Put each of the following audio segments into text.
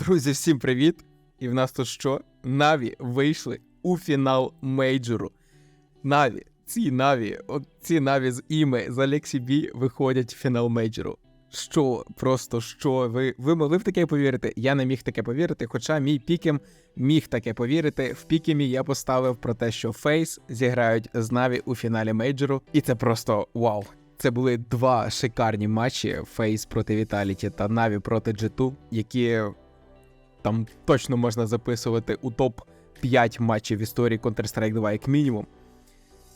Друзі, всім привіт! І в нас тут що? Наві вийшли у фінал мейджору. Наві, ці Наві, от ці Наві з іме з Алексі Бі виходять в фінал мейджору. Що, просто що? Ви, ви могли в таке повірити? Я не міг таке повірити, хоча мій пікем міг таке повірити. В пікемі я поставив про те, що Фейс зіграють з Наві у фіналі мейджору, і це просто вау. Це були два шикарні матчі: Фейс проти Віталіті та Наві проти G2, які там точно можна записувати у топ 5 матчів в історії Counter-Strike 2 як мінімум.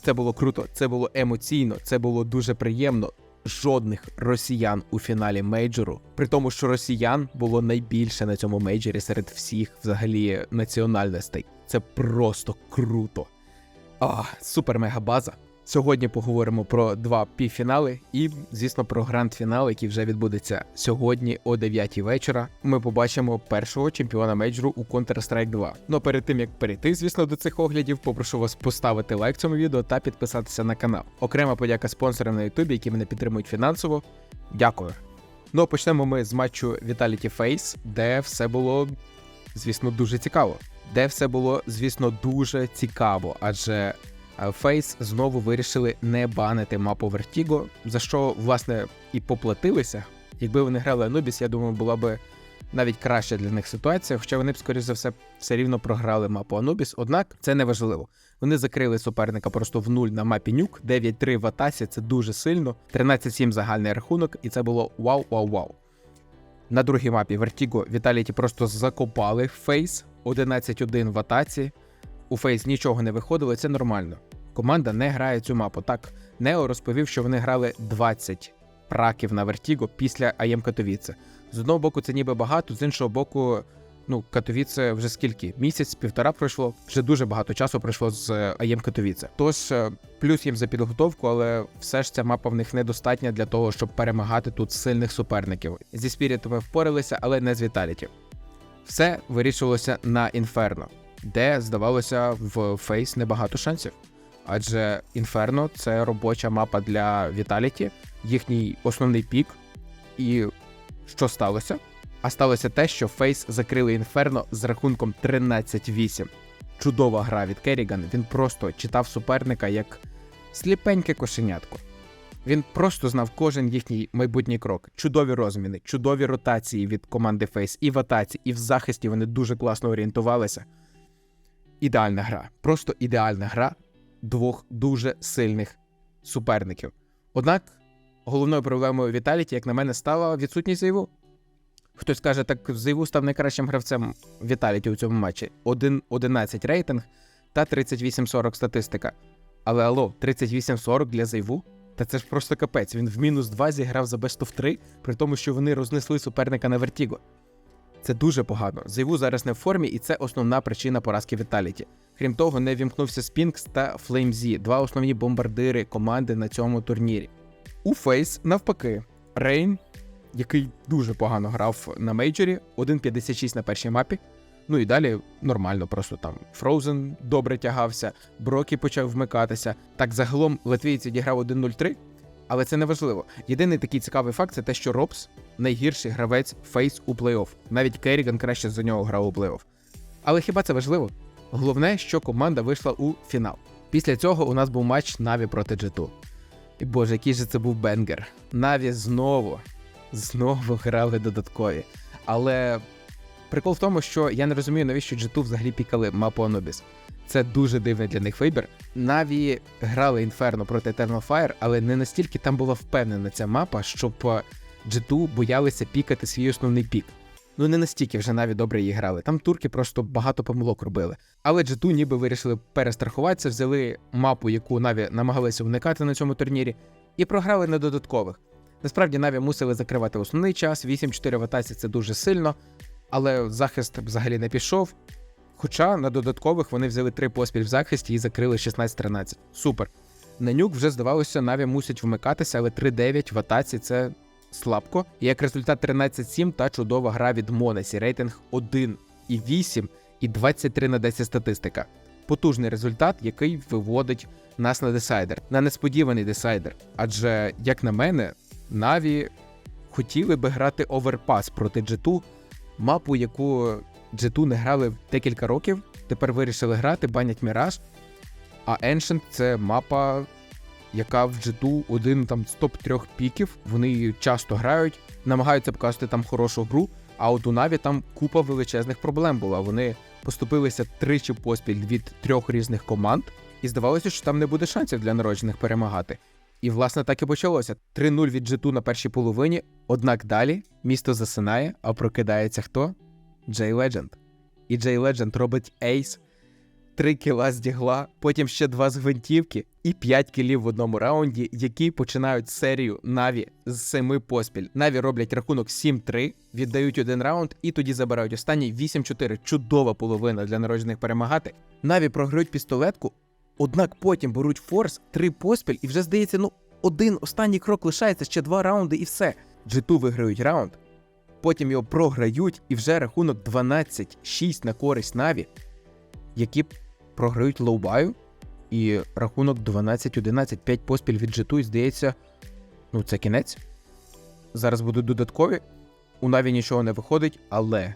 Це було круто, це було емоційно, це було дуже приємно. Жодних росіян у фіналі мейджору, при тому, що росіян було найбільше на цьому мейджорі серед всіх взагалі національностей. Це просто круто. А, супер мега база. Сьогодні поговоримо про два півфінали і, звісно, про гранд-фінал, який вже відбудеться сьогодні о 9 вечора. Ми побачимо першого чемпіона мейджору у Counter-Strike 2. Ну перед тим як перейти, звісно, до цих оглядів, попрошу вас поставити лайк цьому відео та підписатися на канал. Окрема подяка спонсорам на Ютубі, які мене підтримують фінансово. Дякую. Ну почнемо ми з матчу Vitality Face, де все було, звісно, дуже цікаво. Де все було, звісно, дуже цікаво, адже Фейс знову вирішили не банити мапу Vertigo, за що, власне, і поплатилися. Якби вони грали Anubis, я думаю, була би навіть краща для них ситуація, хоча вони б, скоріш за все, все рівно програли мапу Anubis, однак це не важливо. Вони закрили суперника просто в нуль на мапі Нюк, 9-3 в Атасі, це дуже сильно, 13-7 загальний рахунок, і це було вау-вау-вау. На другій мапі Vertigo Віталіті просто закопали Фейс 11-1 в атаці. У Фейс нічого не виходило, це нормально. Команда не грає цю мапу. Так, Нео розповів, що вони грали 20 праків на Вертіго після АЄМ Катовіце. З одного боку, це ніби багато, з іншого боку, ну, Катовіце вже скільки? Місяць, півтора пройшло, вже дуже багато часу пройшло з АЄМ Катовіце. Тож, е, плюс їм за підготовку, але все ж ця мапа в них недостатня для того, щоб перемагати тут сильних суперників. Зі спірітами впоралися, але не з Віталіті. Все вирішувалося на інферно де, здавалося, в Фейс небагато шансів. Адже Інферно це робоча мапа для Віталіті, їхній основний пік. І що сталося? А сталося те, що Фейс закрили Інферно з рахунком 13-8. Чудова гра від Керіган. Він просто читав суперника як сліпеньке кошенятко. Він просто знав кожен їхній майбутній крок. Чудові розміни, чудові ротації від команди Фейс і в атаці, і в захисті вони дуже класно орієнтувалися ідеальна гра. Просто ідеальна гра двох дуже сильних суперників. Однак головною проблемою Віталіті, як на мене, стала відсутність Зайву. Хтось каже, так Зайву став найкращим гравцем Віталіті у цьому матчі. 1-11 рейтинг та 38-40 статистика. Але алло, 38-40 для Зайву? Та це ж просто капець. Він в мінус 2 зіграв за Best of 3, при тому, що вони рознесли суперника на Вертіго. Це дуже погано. Зайву зараз не в формі, і це основна причина поразки Віталіті. Крім того, не вімкнувся Спінкс та FlameZ, два основні бомбардири команди на цьому турнірі. У Фейс, навпаки, Рейн, який дуже погано грав на мейджорі, 1.56 на першій мапі. Ну і далі нормально, просто там Фроузен добре тягався, Брокі почав вмикатися. Так загалом латвійці діграв 1.03, але це не важливо. Єдиний такий цікавий факт це те, що Робс найгірший гравець Фейс у плей-офф. Навіть Керріган краще за нього грав у плей-офф. Але хіба це важливо? Головне, що команда вийшла у фінал. Після цього у нас був матч Наві проти G2. І боже, який же це був бенгер. Наві знову, знову грали додаткові. Але прикол в тому, що я не розумію, навіщо G2 взагалі пікали мапу Anubis. Це дуже дивний для них вибір. Наві грали Інферно проти Eternal Fire, але не настільки там була впевнена ця мапа, щоб G2 боялися пікати свій основний пік. Ну не настільки вже навіть добре її грали. Там турки просто багато помилок робили. Але G2 ніби вирішили перестрахуватися, взяли мапу, яку Наві намагалися уникати на цьому турнірі, і програли на додаткових. Насправді Наві мусили закривати основний час, 8-4 в атаці це дуже сильно, але захист взагалі не пішов. Хоча на додаткових вони взяли три поспіль в захисті і закрили 16-13. Супер. На нюк вже здавалося, Наві мусять вмикатися, але 3-9 в атаці це слабко. І як результат 13-7 та чудова гра від Монесі. Рейтинг 1 і 8 і 23 на 10 статистика. Потужний результат, який виводить нас на десайдер, на несподіваний десайдер. Адже, як на мене, Наві хотіли би грати оверпас проти G2, мапу, яку G2 не грали декілька років. Тепер вирішили грати, банять Міраж. А Ancient це мапа, яка в G2 один там з топ-3 піків. Вони її часто грають, намагаються показати там хорошу гру. А от у Наві там купа величезних проблем була. Вони поступилися тричі поспіль від трьох різних команд, і здавалося, що там не буде шансів для народжених перемагати. І власне так і почалося. 3-0 від G2 на першій половині. Однак далі місто засинає, а прокидається хто? Джей Ледженд. І Джей Ледженд робить ейс, три кіла з дігла, потім ще два з гвинтівки і п'ять кілів в одному раунді, які починають серію Наві з семи поспіль. Наві роблять рахунок 7-3, віддають один раунд і тоді забирають останній 8-4. Чудова половина для народжених перемагати. Наві програють пістолетку, однак потім беруть форс, три поспіль, і вже здається, ну один останній крок лишається, ще два раунди і все. G2 виграють раунд, потім його програють, і вже рахунок 12-6 на користь Наві, які програють лоубаю, і рахунок 12-11, 5 поспіль від G2, і здається, ну це кінець. Зараз будуть додаткові. У Наві нічого не виходить, але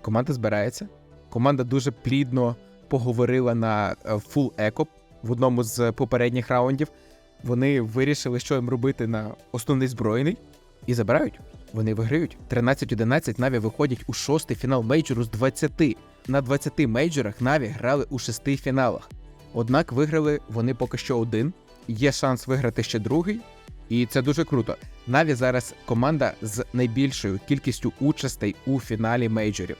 команда збирається. Команда дуже плідно поговорила на фул екоп в одному з попередніх раундів. Вони вирішили, що їм робити на основний збройний, і забирають. Вони виграють. 13-11 Наві виходять у шостий фінал мейджору з 20. На 20 мейджорах Наві грали у шести фіналах. Однак виграли вони поки що один. Є шанс виграти ще другий, і це дуже круто. Наві зараз команда з найбільшою кількістю участей у фіналі мейджорів.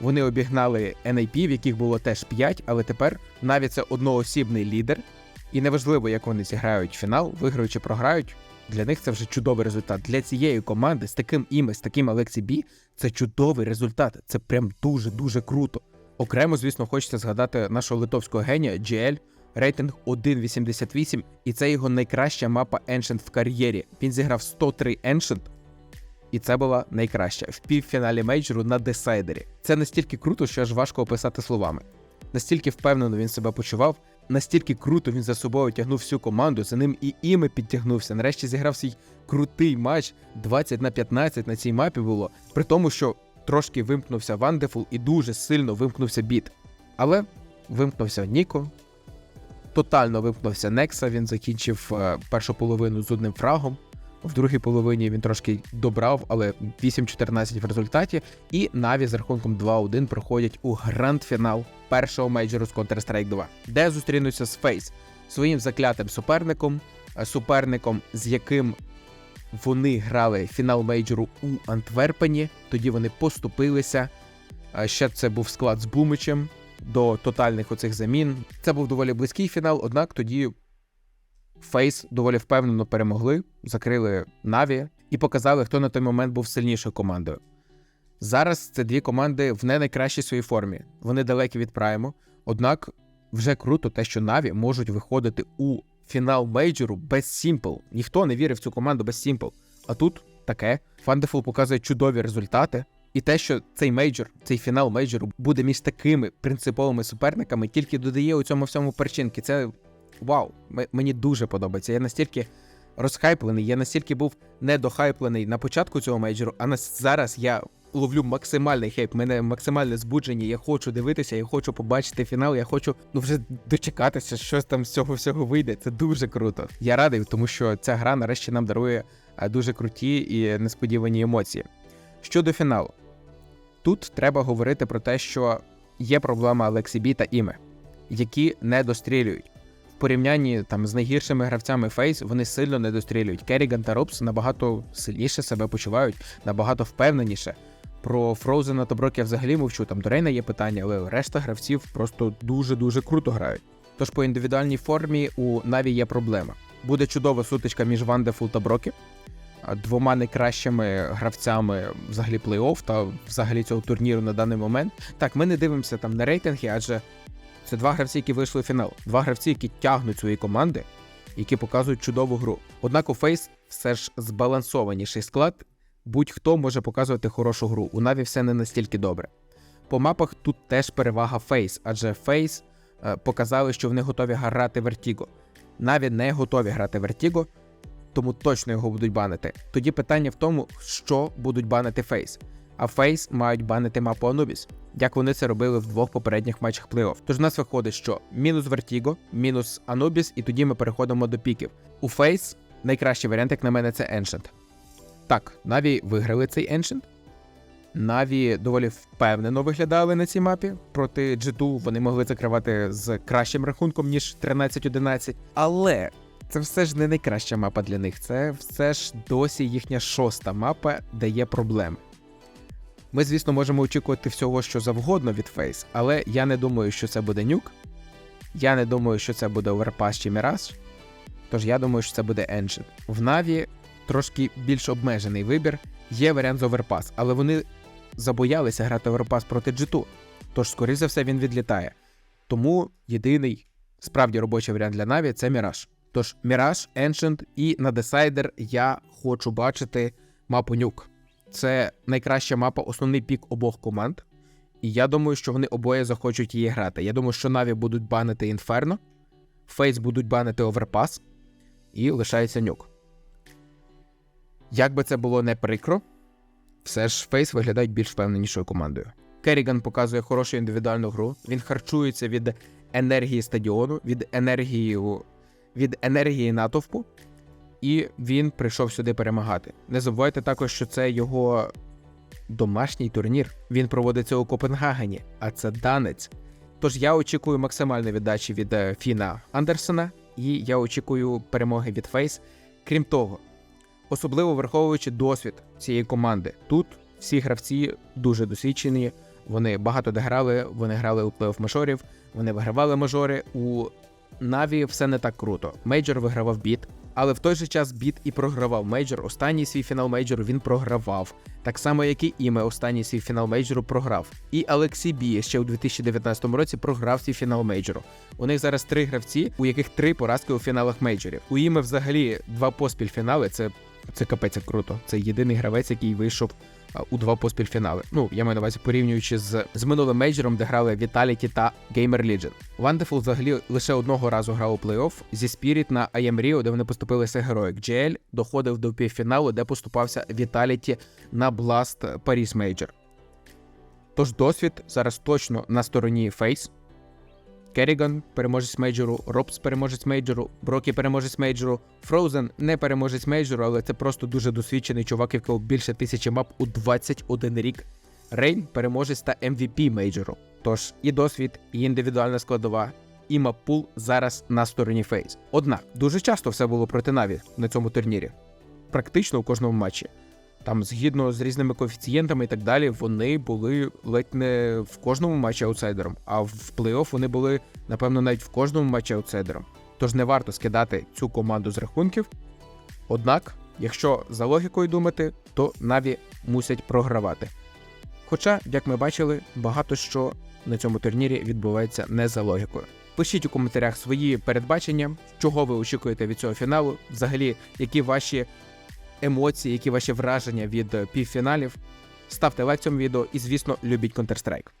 Вони обігнали NIP, в яких було теж 5, але тепер Наві це одноосібний лідер. І неважливо, як вони зіграють фінал, виграють чи програють. Для них це вже чудовий результат. Для цієї команди з таким іме, з таким Алексі Бі, це чудовий результат. Це прям дуже дуже круто. Окремо, звісно, хочеться згадати нашого литовського генія GL, рейтинг 1.88, і це його найкраща мапа Ancient в кар'єрі. Він зіграв 103 Ancient, і це була найкраща в півфіналі мейджору на десайдері. Це настільки круто, що аж важко описати словами. Настільки впевнено він себе почував, настільки круто він за собою тягнув всю команду, за ним і іме підтягнувся. Нарешті зіграв свій крутий матч 20 на 15 на цій мапі було, при тому, що трошки вимкнувся Вандефул і дуже сильно вимкнувся біт. Але вимкнувся Ніко, тотально вимкнувся Некса. Він закінчив е, першу половину з одним фрагом. В другій половині він трошки добрав, але 8-14 в результаті. І Наві з рахунком 2-1 проходять у гранд-фінал першого мейджору з Counter-Strike 2, де зустрінуться з Фейс своїм заклятим суперником, е, суперником, з яким вони грали фінал мейджору у Антверпені. Тоді вони поступилися. Е, Ще це був склад з Бумичем до тотальних оцих замін. Це був доволі близький фінал, однак тоді Фейс доволі впевнено перемогли, закрили Наві і показали, хто на той момент був сильнішою командою. Зараз це дві команди в не найкращій своїй формі. Вони далекі від прайму. Однак вже круто те, що Наві можуть виходити у фінал мейджору без Сімпл. Ніхто не вірив в цю команду без Сімпл. А тут таке. Фандефул показує чудові результати. І те, що цей мейджор, цей фінал мейджору буде між такими принциповими суперниками, тільки додає у цьому всьому перчинки. Це вау, мені дуже подобається. Я настільки розхайплений, я настільки був недохайплений на початку цього мейджору, а на зараз я ловлю максимальний хейп, мене максимальне збудження. Я хочу дивитися, я хочу побачити фінал, я хочу ну вже дочекатися, що там з цього всього вийде. Це дуже круто. Я радий, тому що ця гра нарешті нам дарує дуже круті і несподівані емоції. Щодо фіналу, тут треба говорити про те, що є проблема Алексі Бі та Іме, які не дострілюють. Порівнянні там з найгіршими гравцями Фейс вони сильно не дострілюють. Керріган та Робс набагато сильніше себе почувають, набагато впевненіше. Про Фроузена та Брок я взагалі мовчу. Там до Рейна є питання, але решта гравців просто дуже дуже круто грають. Тож по індивідуальній формі у Наві є проблема. Буде чудова сутичка між Вандефул та Брокі, двома найкращими гравцями взагалі плей-офф та взагалі цього турніру на даний момент. Так, ми не дивимося там на рейтинги, адже це два гравці, які вийшли в фінал. Два гравці, які тягнуть свої команди, які показують чудову гру. Однак у Фейс все ж збалансованіший склад. Будь-хто може показувати хорошу гру. У Наві все не настільки добре. По мапах тут теж перевага Фейс, адже Фейс е, показали, що вони готові грати Вертіго. Наві не готові грати Вертіго, тому точно його будуть банити. Тоді питання в тому, що будуть банити Фейс. А Фейс мають банити мапу Анубіс, як вони це робили в двох попередніх матчах плей-офф. Тож у нас виходить, що мінус Вертіго, мінус Анубіс, і тоді ми переходимо до піків. У Фейс найкращий варіант, як на мене, це Ancient. Так, Наві виграли цей Ancient. Наві доволі впевнено виглядали на цій мапі. Проти G2 вони могли закривати з кращим рахунком, ніж 13-11. Але це все ж не найкраща мапа для них. Це все ж досі їхня шоста мапа, де є проблеми. Ми, звісно, можемо очікувати всього, що завгодно від Фейс, але я не думаю, що це буде нюк. Я не думаю, що це буде Оверпас чи Міраж. Тож я думаю, що це буде Engine. В Наві трошки більш обмежений вибір. Є варіант з Оверпас, але вони забоялися грати Оверпас проти G2. Тож, скоріше за все, він відлітає. Тому єдиний справді робочий варіант для Наві це Міраж. Тож Міраж, Ancient і на Decider я хочу бачити мапу Нюк. Це найкраща мапа, основний пік обох команд. І я думаю, що вони обоє захочуть її грати. Я думаю, що Наві будуть банити Інферно, Фейс будуть банити Оверпас, і лишається нюк. Як би це було не прикро, все ж Фейс виглядають більш впевненішою командою. Керріган показує хорошу індивідуальну гру. Він харчується від енергії стадіону, від енергії, від енергії натовпу, і він прийшов сюди перемагати. Не забувайте також, що це його домашній турнір. Він проводиться у Копенгагені, а це данець. Тож я очікую максимальної віддачі від е, Фіна Андерсона, і я очікую перемоги від Фейс. Крім того, особливо враховуючи досвід цієї команди. Тут всі гравці дуже досвідчені. Вони багато де грали, вони грали у плей-офф мажорів, вони вигравали мажори. У Наві все не так круто. Мейджор вигравав біт, але в той же час біт і програвав мейджор. Останній свій фінал мейджору він програвав. Так само, як і Іме, останній свій фінал мейджору програв. І Алексій Бі ще у 2019 році програв свій фінал мейджору. У них зараз три гравці, у яких три поразки у фіналах мейджорів. У Іме взагалі два поспіль фінали. Це це капець круто. Це єдиний гравець, який вийшов у два поспіль фінали. Ну, я маю на увазі порівнюючи з, з минулим мейджором, де грали Vitality та Gamer Legion. Wonderful взагалі лише одного разу грав у плей-офф зі Spirit на IM Rio, де вони поступилися героїк. GL доходив до півфіналу, де поступався Vitality на Blast Paris Major. Тож досвід зараз точно на стороні Face. Керріган переможець мейджору, Робс переможець мейджору, Брокі переможець мейджору, Фроузен не переможець мейджору, але це просто дуже досвідчений чувак, якого більше тисячі мап у 21 рік. Рейн переможець та MVP мейджору. Тож і досвід, і індивідуальна складова, і маппул зараз на стороні Фейс. Однак дуже часто все було проти Наві на цьому турнірі, практично у кожному матчі. Там, згідно з різними коефіцієнтами і так далі, вони були ледь не в кожному матчі аутсайдером, а в плей-офф вони були, напевно, навіть в кожному матчі аутсайдером. Тож не варто скидати цю команду з рахунків. Однак, якщо за логікою думати, то Наві мусять програвати. Хоча, як ми бачили, багато що на цьому турнірі відбувається не за логікою. Пишіть у коментарях свої передбачення, чого ви очікуєте від цього фіналу, взагалі, які ваші емоції, які ваші враження від е, півфіналів. Ставте лайк цьому відео і, звісно, любіть Counter-Strike.